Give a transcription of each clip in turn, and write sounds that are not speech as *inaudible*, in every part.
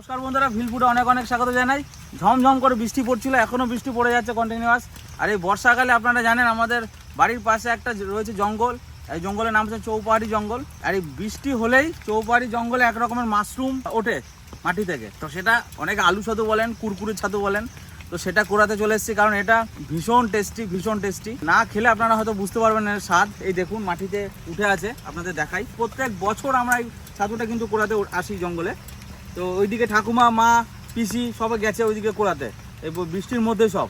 নমস্কার বন্ধুরা ভিলপুরে অনেক অনেক স্বাগত জানাই। ঝমঝম করে বৃষ্টি পড়ছিল এখনও বৃষ্টি পড়ে যাচ্ছে কন্টিনিউয়াস আর এই বর্ষাকালে আপনারা জানেন, আমাদের বাড়ির পাশে একটা রয়েছে জঙ্গল। এই জঙ্গলের নাম হচ্ছে চৌপাহাড়ি জঙ্গল। আর এই বৃষ্টি হলেই চৌপাহাড়ি জঙ্গলে এক রকমের মাশরুম ওঠে মাটি থেকে। তো সেটা অনেকে আলু ছাতু বলেন, কুরকুরি ছাতু বলেন। তো সেটা করাতে চলে এসেছি, কারণ এটা ভীষণ টেস্টি ভীষণ টেস্টি না খেলে আপনারা হয়তো বুঝতে পারবেন এর স্বাদ। এই দেখুন, মাটিতে উঠে আছে, আপনাদের দেখাই। প্রত্যেক বছর আমরা এই ছাতুটা কিন্তু করাতে আসি জঙ্গলে। তো ওইদিকে ঠাকুমা, মা, পিসি সবাই গেছে ওইদিকে কোড়াতে। এই বৃষ্টির মধ্যে সব।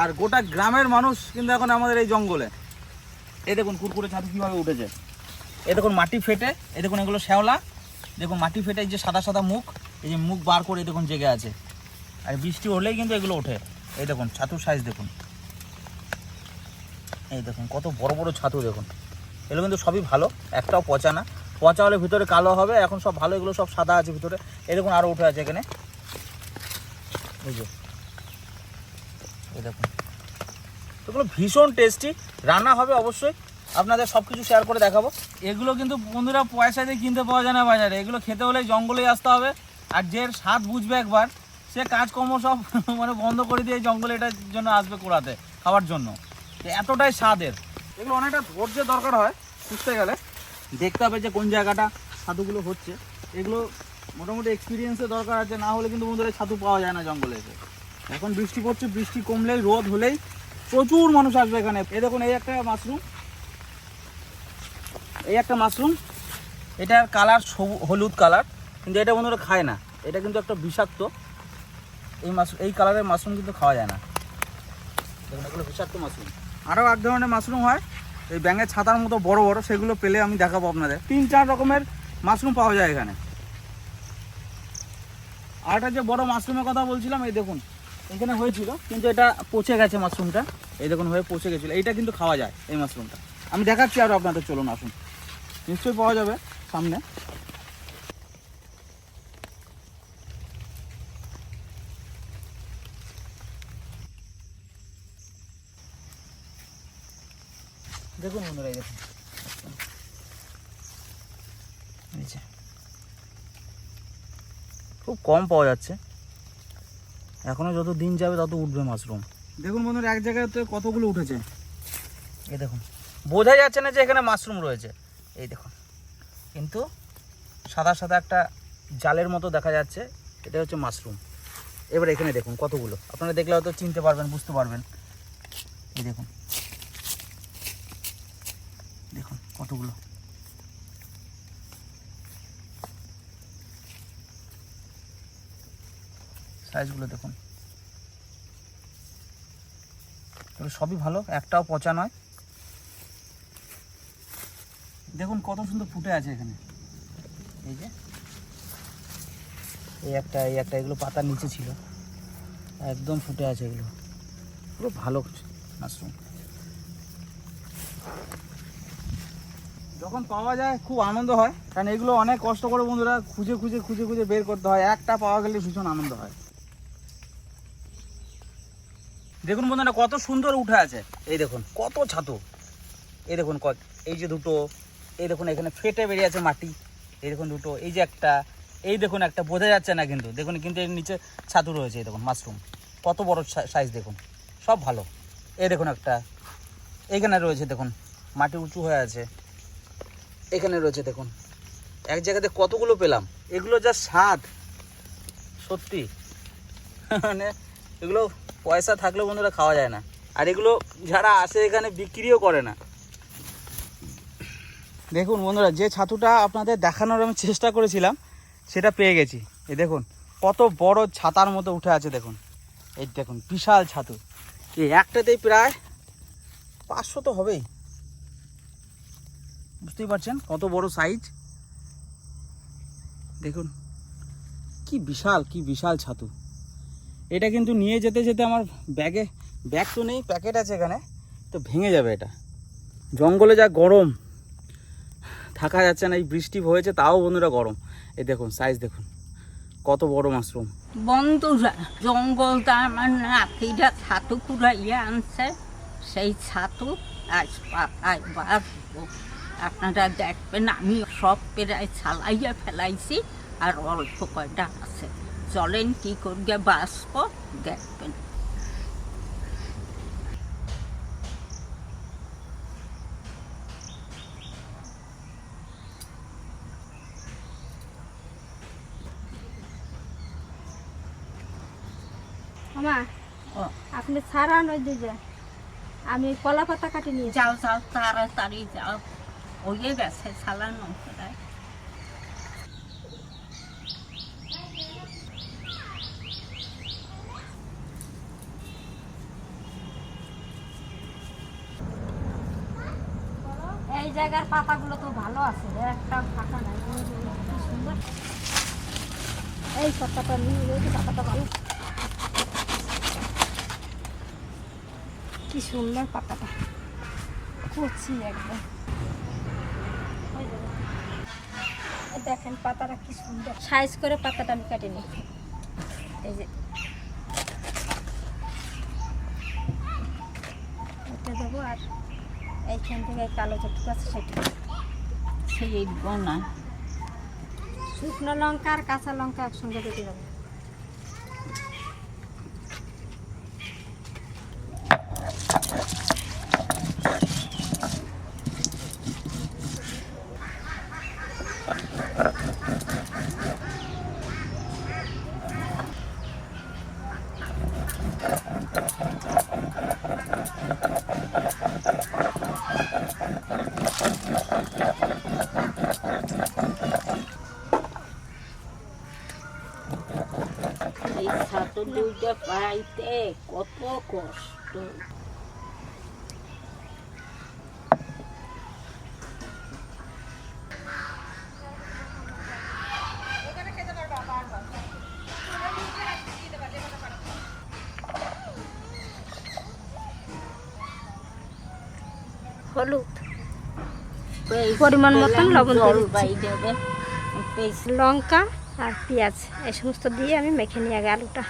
আর গোটা গ্রামের মানুষ কিন্তু এখন আমাদের এই জঙ্গলে। এই দেখুন কুরকুরে ছাতু কীভাবে উঠেছে। এ দেখুন মাটি ফেটে এ দেখুন এগুলো শ্যাওলা। দেখুন মাটি ফেটে, এই যে সাদা সাদা মুখ, এই যে মুখ বার করে দেখুন জেগে আছে। আর বৃষ্টি হলেই কিন্তু এগুলো ওঠে। এই দেখুন ছাতুর সাইজ দেখুন। এই দেখুন কত বড় বড় ছাতু দেখুন। এগুলো কিন্তু সবই ভালো, একটাও পচা না। পচা হলে ভিতরে কালো হবে, এখন সব ভালো, এগুলো সব সাদা আছে ভিতরে। এরকম আরও উঠে আছে এখানে। এই দেখুন। এগুলো ভীষণ টেস্টি রান্না হবে অবশ্যই। আপনাদের সব কিছু শেয়ার করে দেখাবো। এগুলো কিন্তু বন্ধুরা পয়সা দিয়ে কিনতে পাওয়া যায় না বাজারে। এগুলো খেতে হলে জঙ্গলেই আসতে হবে। আর যে স্বাদ বুঝবে একবার, সে কাজকর্ম সব *laughs* মানে বন্ধ করে দিয়ে জঙ্গলে এটার জন্য আসবে কোড়াতে, খাওয়ার জন্য। এতটাই স্বাদের। এগুলো অনেকটা ধৈর্যের দরকার হয় খুঁজতে গেলে। দেখতে হবে যে কোন জায়গাটা ছাতুগুলো হচ্ছে। এগুলো মোটামুটি এক্সপিরিয়েন্সের দরকার আছে, না হলে কিন্তু বন্ধুরা ছাতু পাওয়া যায় না জঙ্গলে এসে। এখন বৃষ্টি পড়ছে, বৃষ্টি কমলেই, রোদ হলেই প্রচুর মানুষ আসবে এখানে। এ দেখুন, এই একটা মাশরুম এই একটা মাশরুম এটার কালার সবু, হলুদ কালার কিন্তু এটা বন্ধুরা খায় না। এটা কিন্তু একটা বিষাক্ত। এই মাশরুম এই কালারের মাশরুম কিন্তু খাওয়া যায় না। দেখুন, এগুলো বিষাক্ত মাশরুম আরও এক ধরনের মাশরুম হয়। এই ব্যাঙের ছাতার মতো বড় বড়, সেগুলো পেলে আমি দেখাবো আপনাদের। তিন চার রকমের মাশরুম পাওয়া যায় এখানে। আর একটা যে বড় মাশরুমের কথা বলছিলাম, এই দেখুন, এখানে হয়েছিল, কিন্তু এটা পচে গেছে মাশরুমটা এই দেখুন, হয়ে পচে গেছিল। এইটা কিন্তু খাওয়া যায়, এই মাশরুমটা আমি দেখাচ্ছি আরও আপনাদের, চলুন আসুন। নিশ্চয়ই পাওয়া যাবে সামনে দেখুন বন্ধুরা এই দেখুন এই যে। খুব কম পাওয়া যাচ্ছে। এখনও যত দিন যাবে তত উঠবে মাশরুম দেখুন বন্ধুরা এক জায়গায় তো কতগুলো উঠেছে? এই দেখুন বোঝা যাচ্ছে না যে এখানে মাশরুম রয়েছে। এই দেখুন কিন্তু সাদা সাদা একটা জালের মতো দেখা যাচ্ছে এটা হচ্ছে মাশরুম এবার এখানে দেখুন কতগুলো। আপনারা দেখলে হয়তো চিনতে পারবেন বুঝতে পারবেন। এই দেখুন দেখুন কতগুলো। সাইজগুলো দেখুন। তবে সবই ভালো, একটাও পচা নয়। দেখুন কত সুন্দর ফুটে আছে এখানে। এই যে। এই একটা এই একটা, এগুলো পাতার নিচে ছিল। একদম ফুটে আছে এগুলো। পুরো ভালো মাশরুম যখন পাওয়া যায়, খুব আনন্দ হয়। কারণ এগুলো অনেক কষ্ট করে বন্ধুরা খুঁজে খুঁজে খুঁজে খুঁজে বের করতে হয়। একটা পাওয়া গেলে ভীষণ আনন্দ হয়। দেখুন বন্ধুরা, কত সুন্দর উঠে আছে। এই দেখুন, কত ছাতু। এই দেখুন ক- এই যে দুটো, এই দেখুন, এখানে ফেটে বেরিয়ে আছে মাটি। এই দেখুন দুটো, এই যে একটা, এই দেখুন একটা, বোঝা যাচ্ছে না কিন্তু। দেখুন, কিন্তু এর নিচে ছাতু রয়েছে, এই দেখুন মাশরুম কত বড় সাইজ দেখুন, সব ভালো। এই দেখুন একটা, এইখানে রয়েছে, দেখুন, মাটি উঁচু হয়ে আছে। এখানে রয়েছে, দেখুন, এক জায়গাতে কতগুলো পেলাম? এগুলো যা স্বাদ, সত্যি। *laughs* মানে এগুলো পয়সা থাকলে বন্ধুরা খাওয়া যায় না। আর এগুলো যারা আসে এখানে বিক্রিও করে না। দেখুন বন্ধুরা, যে ছাতুটা আপনাদের দেখানোর আমি চেষ্টা করেছিলাম, সেটা পেয়ে গেছি। এই দেখুন, কত বড় ছাতার মতো উঠে আছে দেখুন। এই দেখুন, বিশাল ছাতু। এই একটাতেই প্রায় পাঁচশো তো হবেই। বুঝতেই পারছেন কত বড় সাইজ দেখুন, কি বিশাল কি বিশাল ছাতু। এটা কিন্তু নিয়ে যেতে যেতে আমার ব্যাগে ব্যাগ তো নেই প্যাকেট আছে এখানে, তো ভেঙে যাবে এটা। জঙ্গলে যা গরম, থাকা যাচ্ছে না, এই বৃষ্টি হয়েছে, তাও বন্ধুরা গরম। এই দেখুন সাইজ দেখুন, কত বড় মাশরুম। বন্ধুরা জঙ্গলটা আমার নাতিরা ছাতু কুড়াইয়া আনছে, সেই ছাতু আজ পাতায় বাঁচবো আপনারা দেখবেন আমি সব প্রায় ছালাইয়া ফেলাইছি, আর অল্প কয়টা আছে। চলেন কি করিয়া বাঁচব দেখবেন ও, আপনি ছাড়ান ওই দিকে আমি কলা পাতা কাটি নিয়ে যাও যাও তাড়াতাড়ি যাও। ওয়ে গেছে চালানো জায়গার পাতাগুলো তো ভালো আছে একটা ফাঁকা নাই। কি সুন্দর। এই পাতাটা নিয়ে পাতাটা ভালো। কি সুন্দর পাতাটা। কচি একদম। দেখেন পাতাটা কি সুন্দর। সাইজ করে পাতাটা আমি কেটে নিই। এই যে। এটা দেবো আর এইখান থেকে কালো যেটুকু আছে সেটা। সেই না শুকনো লঙ্কা আর কাঁচা লঙ্কা একসঙ্গে দিতে হবে এই ছাতু দুইটা পাইতে কত কষ্ট? হলুদ। পরিমাণ মতন লবণ লঙ্কা আর পেঁয়াজ এই সমস্ত দিয়ে আমি মেখে নিই আগে আলুটা।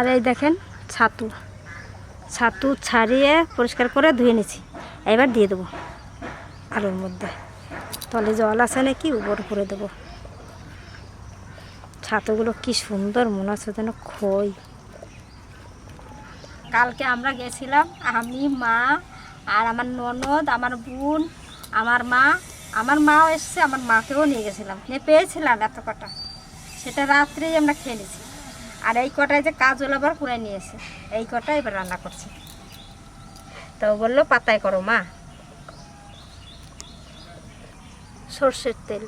আর এই দেখেন ছাতু। ছাতু ছাড়িয়ে পরিষ্কার করে ধুয়ে নিছি। এবার দিয়ে দেবো আলুর মধ্যে। তলে জল আছে নাকি? উপর করে দেবো। ছাতুগুলো কি সুন্দর, মনে হচ্ছে যেন খই। কালকে আমরা গেছিলাম, আমি, মা আর আমার ননদ, আমার বোন, আমার মা। আমার মাও এসছে, আমার মাকেও নিয়ে গেছিলাম। নিয়ে পেয়েছিলাম এত কটা। সেটা রাত্রেই আমরা খেয়ে নিয়েছি আর এই কটায় যে কাজল আবার করে নিয়েছে এই কটা এবার রান্না করছে। তো বলল, পাতায় করো মা। সর্ষের তেল।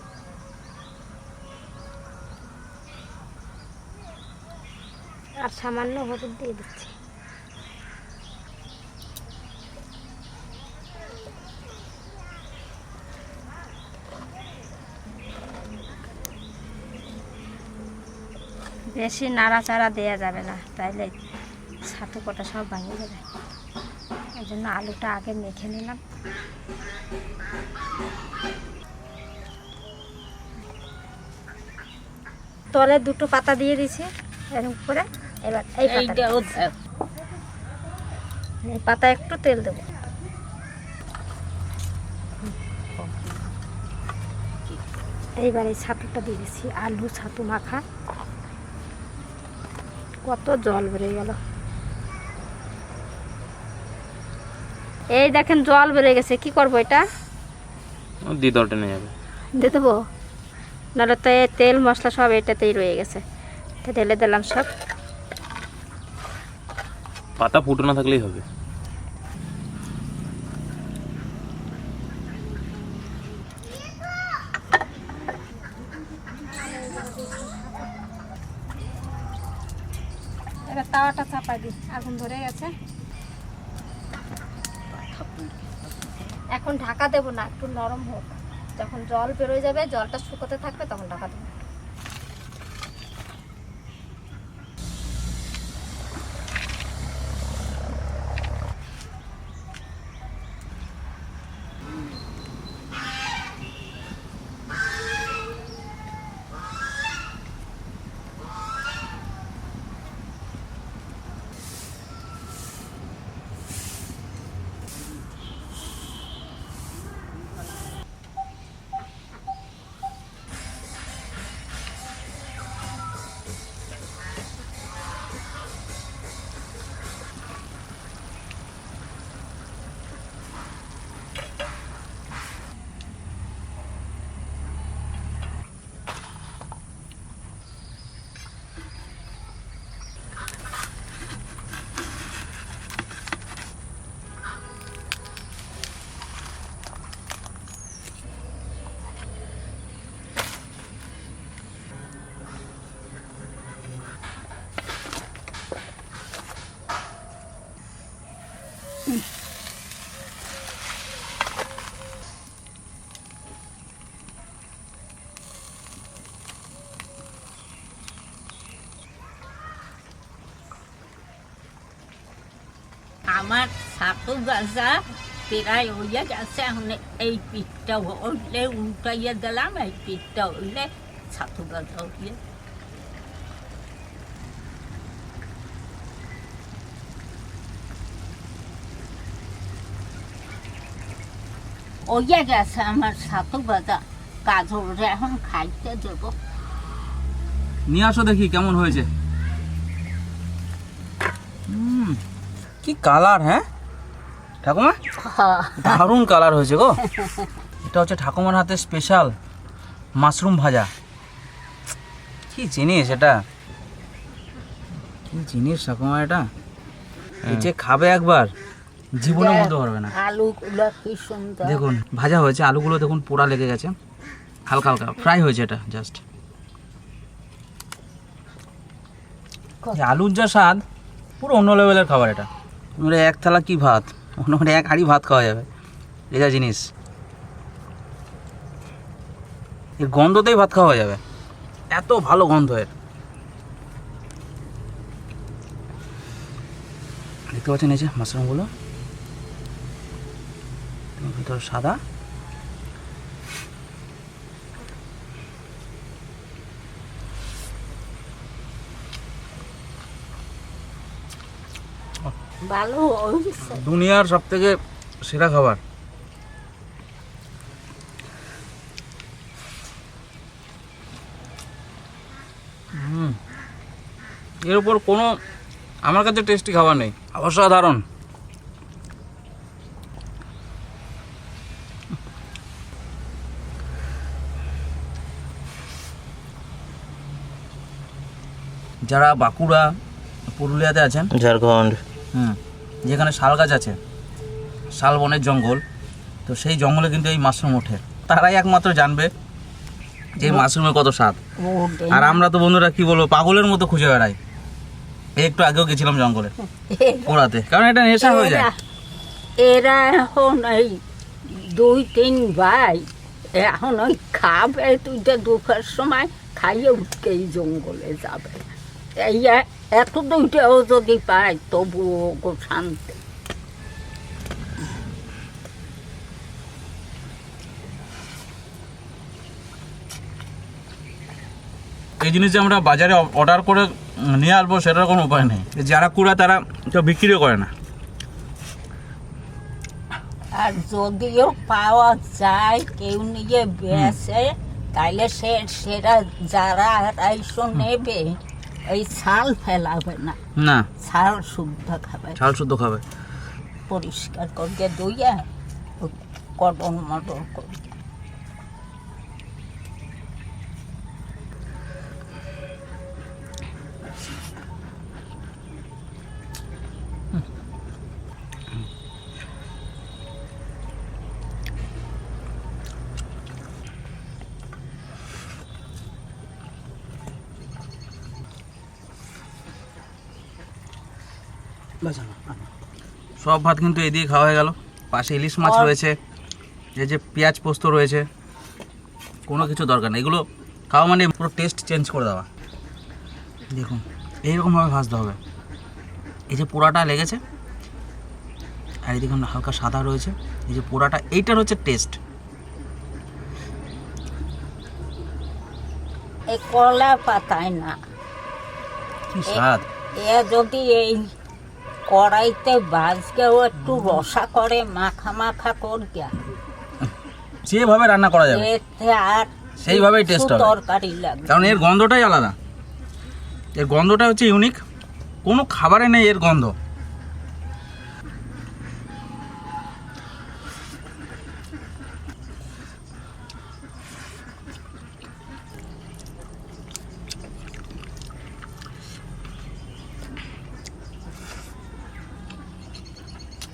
আর সামান্য হলুদ দিয়ে দিচ্ছি। বেশি নাড়াচাড়া দেওয়া যাবে না। তাইলে ছাতু কটা সব ভাঙিয়ে যাবে। ওই জন্য আলুটা আগে মেখে নিলাম। তলে দুটো পাতা দিয়ে দিছি এরকম করে এবার এই পাতা এই পাতা একটু তেল দেবো। এইবার এই ছাতুটা দিয়ে দিচ্ছি আলু ছাতু মাখা। কত জল বেড়ে গেল। এই দেখেন জল বেড়ে গেছে কি করব এটা? টেনে যাবে। দিয়ে দেবো? নাহলে তো তেল মশলা সব এটাতেই রয়ে গেছে। ঢেলে দিলাম সব। পাতা ফুটো না থাকলেই হবে এবার দিই আগুন ধরে গেছে এখন ঢাকা দেবো না, একটু নরম হোক। যখন জল বেরোয় যাবে, জলটা শুকোতে থাকবে, তখন ঢাকা দেবো। আমার ছাতু গাছা প্রায় হইয়া গেছে এখন এই পিঠটা হইলে উল্টাইয়া দিলাম এই পিঠটা হইলে ছাতু গাছা হইলে ওইয়া গেছে আমার ছাতু গাছা গাজর এখন খাইতে দেবো নিয়ে আসো দেখি কেমন হয়েছে। উম, কি কালার হ্যাঁ? ঠাকুমা? দারুণ কালার হয়েছে গো। এটা হচ্ছে ঠাকুমার হাতে স্পেশাল মাশরুম ভাজা। কি জিনিস এটা? কি জিনিস ঠাকুমা এটা? এই যে খাবে একবার জীবনে বলতে পারবে না। আলুগুলো কি সুন্দর। দেখুন ভাজা হয়েছে আলুগুলো দেখুন পোড়া লেগে গেছে। হালকা হালকা ফ্রাই হয়েছে এটা জাস্ট আলুর যা স্বাদ পুরো অন্য লেভেলের খাবার এটা। মানে এক থালা কি ভাত? মোটামুটি এক হাঁড়ি ভাত খাওয়া যাবে। এটা জিনিস। এর গন্ধতেই ভাত খাওয়া যাবে। এত ভালো গন্ধ এর। দেখতে পাচ্ছেন এই যে মাশরুমগুলো। ভিতর সাদা। ভালো দুনিয়ার সব থেকে সেরা খাবার। হুম। এর উপর কোনো আমার কাছে টেস্টি খাবার নেই অসাধারণ। যারা বাঁকুড়া পুরুলিয়াতে আছেন ঝাড়খণ্ড। হুম, যেখানে শাল গাছ আছে, শাল বনের জঙ্গল, তো সেই জঙ্গলে কিন্তু এই মাশরুম ওঠে। তারাই একমাত্র জানবে যে মাশরুমের কত স্বাদ। আর আমরা তো বন্ধুরা, কি বলব, পাগলের মতো খুঁজে বেড়াই। একটু আগেও গেছিলাম জঙ্গলে পোড়াতে কারণ এটা নেশা হয়ে যায়। এরা- এখন এই দুই, তিন ভাই, এখন ওই খাবে তুইটা দুপুর সময় খাইয়ে উঠকে এই জঙ্গলে যাবে। এত দুইটাও যদি পায় তবুও গো শান্তি। এই জিনিস যে আমরা বাজারে অর্ডার করে নিয়ে আসব সেটার কোনো উপায় নেই। যারা কুড়া তারা কেউ বিক্রিও করে না। আর যদিও পাওয়া যায় কেউ নিয়ে বেসে তাইলে সে সেটা যারা আড়াইশো নেবে। এই ছাল ফেলাবে না। না। ছাল শুদ্ধ খাবে। ছাল শুদ্ধ খাবে। পরিষ্কার করকে দইয়া কটন মটর করে সব ভাত কিন্তু এই দিয়ে খাওয়া হয়ে গেল। পাশে ইলিশ মাছ রয়েছে এই যে পেঁয়াজ পোস্ত রয়েছে কোনো কিছু দরকার নেই। এগুলো খাওয়া মানে পুরো টেস্ট চেঞ্জ করে দেওয়া। দেখুন এইরকমভাবে ভাজতে হবে। এই যে পোড়াটা লেগেছে আর এদিকে হালকা সাদা রয়েছে। এই যে পোড়াটা এইটার হচ্ছে টেস্ট এই কলা পাতায় না। কি স্বাদ। এ যদি এই কড়াইতে ভাজকেও একটু রসা করে মাখা মাখা করিয়া যেভাবে রান্না করা যাবে। এতে আর সেইভাবেই টেস্ট হবে। তরকারি লাগবে। কারণ এর গন্ধটাই আলাদা। এর গন্ধটা হচ্ছে ইউনিক কোনো খাবারে নেই এর গন্ধ।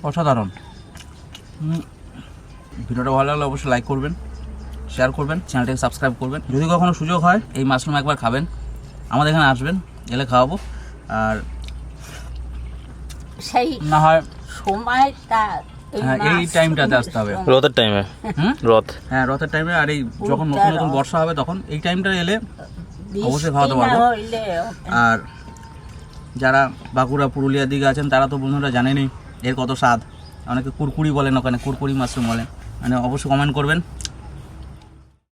অসাধারণ। হুম, ভিডিওটা ভালো লাগলে অবশ্যই লাইক করবেন শেয়ার করবেন চ্যানেলটাকে সাবস্ক্রাইব করবেন। যদি কখনো সুযোগ হয় এই মাশরুম একবার খাবেন। আমাদের এখানে আসবেন এলে খাওয়াবো। আর সেই না হয় সময়টা হ্যাঁ, এই টাইমটাতে আসতে হবে। রথের টাইমে হুম? রথ। হ্যাঁ রথের টাইমে আর এই যখন নতুন নতুন বর্ষা হবে তখন এই টাইমটা এলে অবশ্যই খাওয়াতে পারব। আর যারা বাঁকুড়া পুরুলিয়ার দিকে আছেন তারা তো বন্ধুরা জানেনই এর কত স্বাদ? অনেকে কুরকুরি বলেন ওখানে কুরকুরি মাশরুম বলেন। মানে অবশ্যই কমেন্ট করবেন।